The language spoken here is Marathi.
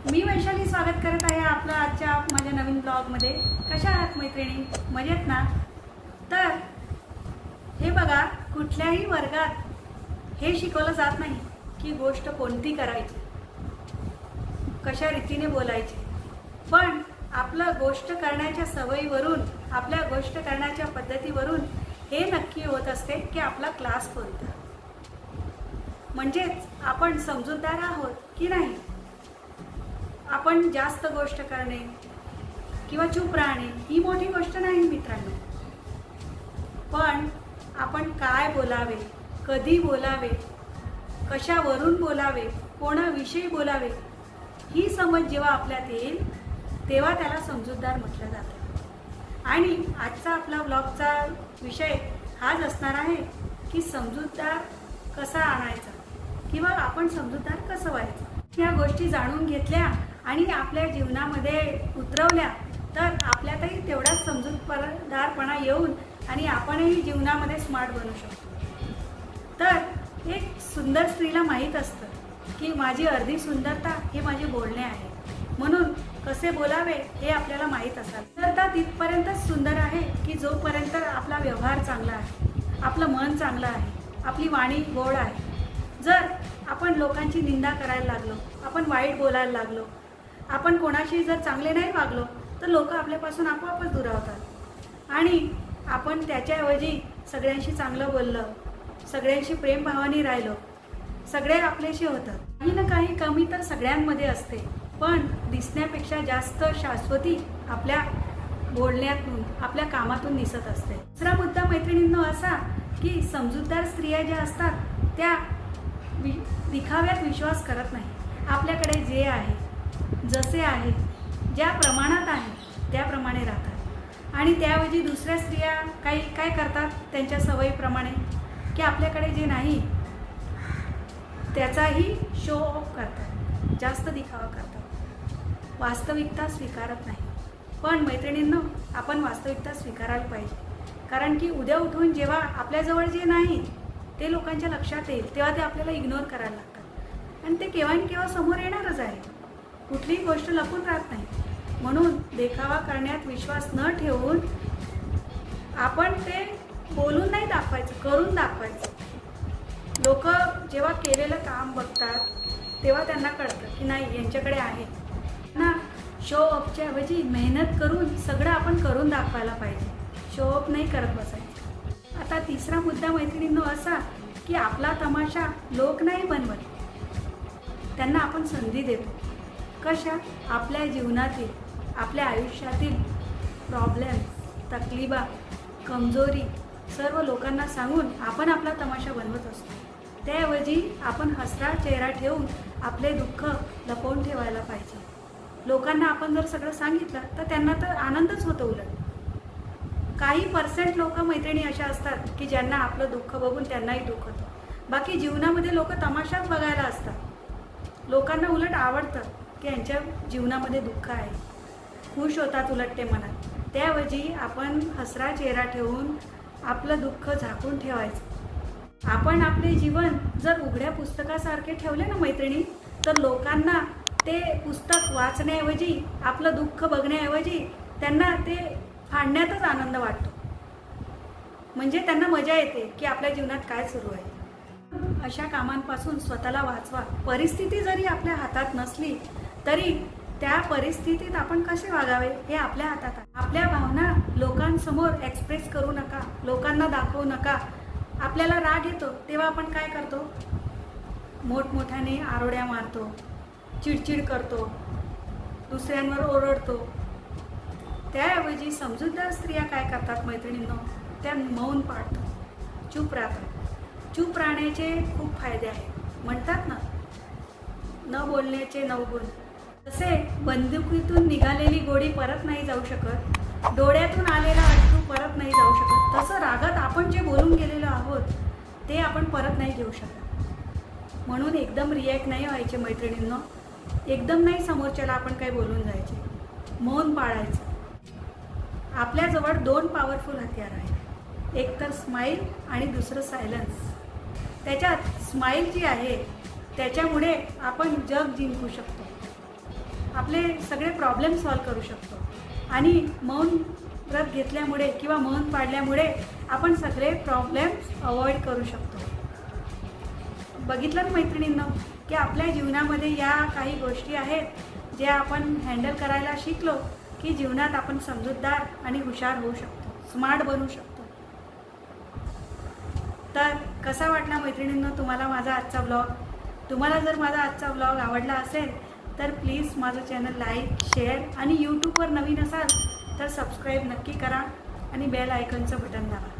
मी वैशाली स्वागत करत आहे आपलं आजच्या माझ्या नवीन ब्लॉगमध्ये. कशा आहात मैत्रिणी? मजेत ना? तर हे बघा कुठल्याही वर्गात हे शिकवलं जात नाही की गोष्ट कोणती करायची. कशा रीतीने बोलायची. पण आपलं गोष्ट करण्याच्या सवयीवरून आपल्या गोष्ट करण्याच्या पद्धतीवरून हे नक्की होत असते की आपला क्लास कोणता. म्हणजेच आपण समजूतदार आहोत की नाही? आपण जास्त गोष्ट करणे किंवा चूप राहणे ही मोठी गोष्ट नाही मित्रांनो. पण आपण काय बोलावे कधी बोलावे कशावरून बोलावे कोणाविषयी बोलावे ही समज जेव्हा आपल्यात येईल तेव्हा त्याला समजूतदार म्हटलं जातं. आणि आजचा आपला ब्लॉगचा विषय हाच असणार आहे की समजूतदार कसा आणायचा किंवा आपण समजूतदार कसं व्हायचं. या गोष्टी जाणून घेतल्या आणि आपल्या जीवनामध्ये उतरवल्या तर आपल्यातही तेवढाच समजूतदारपणा येऊन आणि आपणही जीवनामध्ये स्मार्ट बनू शकतो. तर एक सुंदर स्त्रीला माहीत असतं की माझी अर्धी सुंदरता हे माझे बोलणे आहे. म्हणून कसे बोलावे हे आपल्याला माहीत असाल सुंदरता तिथपर्यंतच सुंदर आहे की जोपर्यंत आपला व्यवहार चांगला आहे आपलं मन चांगलं आहे आपली वाणी गोड आहे. जर आपण लोकांची निंदा करायला लागलो आपण वाईट बोलायला लागलो आपण कोणाशी जर चांगले नाही वागलो तर लोक आपल्यापासून आपोआपच दुरावतात आणि आपण त्याच्याऐवजी सगळ्यांशी चांगलं बोललं सगळ्यांशी प्रेमभावाने राहिलो सगळे आपल्याशी होतात. काही ना काही कमी तर सगळ्यांमध्ये असते पण दिसण्यापेक्षा जास्त शाश्वती आपल्या बोलण्यातून आपल्या कामातून दिसत असते. दुसरा मुद्दा मैत्रिणींनो असा की समजूतदार स्त्रिया ज्या असतात त्या वि दिखाव्यात विश्वास करत नाही. आपल्याकडे जे आहे जसे आहे ज्या प्रमाणात आहे त्याप्रमाणे राहतात. आणि त्याऐवजी दुसऱ्या स्त्रिया काही काय करतात? त्यांच्या सवयीप्रमाणे. की आपल्याकडे जे नाही त्याचाही शो ऑफ करतात. जास्त दिखावा करतात. वास्तविकता स्वीकारत नाही. पण मैत्रिणींना आपण वास्तविकता स्वीकारायला पाहिजे. कारण की उद्या उठून जेव्हा आपल्याजवळ जे नाही ते लोकांच्या लक्षात येईल. तेव्हा ते आपल्याला इग्नोर करायला लागतात. आणि ते केव्हा न केव्हा समोर येणारच आहे कुठलीही गोष्ट लपून राहत नाही. म्हणून देखावा करण्यात विश्वास न ठेवून आपण ते बोलून नाही दाखवायचं करून दाखवायचं. लोक जेव्हा केलेलं काम बघतात तेव्हा त्यांना कळतं की नाही यांच्याकडे आहे. ना शो ऑफच्या ऐवजी मेहनत करून सगळं आपण करून दाखवायला पाहिजे. शो ऑफ नाही करत बसायचं. आता तिसरा मुद्दा मैत्रिणींनो असा की आपला तमाशा लोक नाही बनवत. त्यांना आपण संधी देतो. कशा आपल्या जीवनातील आपल्या आयुष्यातील प्रॉब्लेम्स तकलीबा कमजोरी सर्व लोकांना सांगून आपण आपला तमाशा बनवत असतो. त्याऐवजी आपण हसरा चेहरा ठेवून आपले दुःख लपवून ठेवायला पाहिजे. लोकांना आपण जर सगळं सांगितलं तर त्यांना तर आनंदच होतो उलट. काही पर्सेंट लोक मैत्रिणी अशा असतात की ज्यांना आपलं दुःख बघून त्यांनाही दुःख होतं. बाकी जीवनामध्ये लोक तमाशाच बघायला असतात. लोकांना उलट आवडतं की यांच्या जीवनामध्ये दुःख आहे. खुश होतात उलट ते मनात. त्याऐवजी आपण हसरा चेहरा ठेवून आपलं दुःख झाकून ठेवायचं. आपण आपले जीवन जर उघड्या पुस्तकासारखे ठेवले ना मैत्रिणी तर लोकांना ते पुस्तक वाचण्याऐवजी आपलं दुःख बघण्याऐवजी त्यांना ते फाडण्यातच आनंद वाटतो. म्हणजे त्यांना मजा येते की आपल्या जीवनात काय सुरू आहे. अशा कामांपासून स्वतःला वाचवा. परिस्थिती जरी आपल्या हातात नसली तरी त्या परिस्थितीत आपण कसे वागावे हे आपल्या हातात आहे. आपल्या भावना लोकांसमोर एक्सप्रेस करू नका लोकांना दाखवू नका. आपल्याला राग येतो तेव्हा आपण काय करतो? मोठमोठ्याने आरोड्या मारतो चिडचिड करतो दुसऱ्यांवर ओरडतो. त्याऐवजी समजूतदार स्त्रिया काय करतात मैत्रिणींनो? त्या मौन पाडतात चूप राहतात. चूप राहण्याचे खूप फायदे आहेत. म्हणतात ना न बोलण्याचे नवगुण तसे बंदुकीतून निघालेली गोडी परत नाही जाऊ शकत. डोळ्यातून आलेला अश्रू परत नाही जाऊ शकत. तसं रागात आपण जे बोलून गेलेलो आहोत ते आपण परत नाही घेऊ शकत. म्हणून एकदम रिॲक्ट नाही व्हायचे मैत्रिणींना. एकदम नाही समोरच्याला आपण काही बोलून जायचे. मौन पाळायचं. आपल्याजवळ दोन पॉवरफुल हत्यार आहेत. एक तर स्माईल आणि दुसरं सायलन्स त्याच्यात स्माईल जी आहे त्याच्यामुळे आपण जग जिंकू शकतो. आपले सगळे प्रॉब्लेम सॉल्व करू शकतो. आणि मौन व्रत घेतल्यामुळे किंवा मौन पाडल्यामुळे आपण सगळे प्रॉब्लेम्स अवॉइड करू शकतो. बघितलं ना मैत्रिणींनो की आपल्या जीवनामध्ये या काही गोष्टी आहेत ज्या आपण हँडल करायला शिकलो की जीवनात आपण समजूतदार आणि हुशार होऊ शकतो स्मार्ट बनू शकतो. तर कसा वाटला मैत्रिणींनो तुम्हाला माझा आजचा ब्लॉग तुम्हाला जर माझा आजचा ब्लॉग आवडला असेल तर प्लीज माझं चॅनल लाईक शेअर आणि यूट्यूबवर नवीन असाल तर सबस्क्राईब नक्की करा आणि बेल आयकनचं बटन दाबा.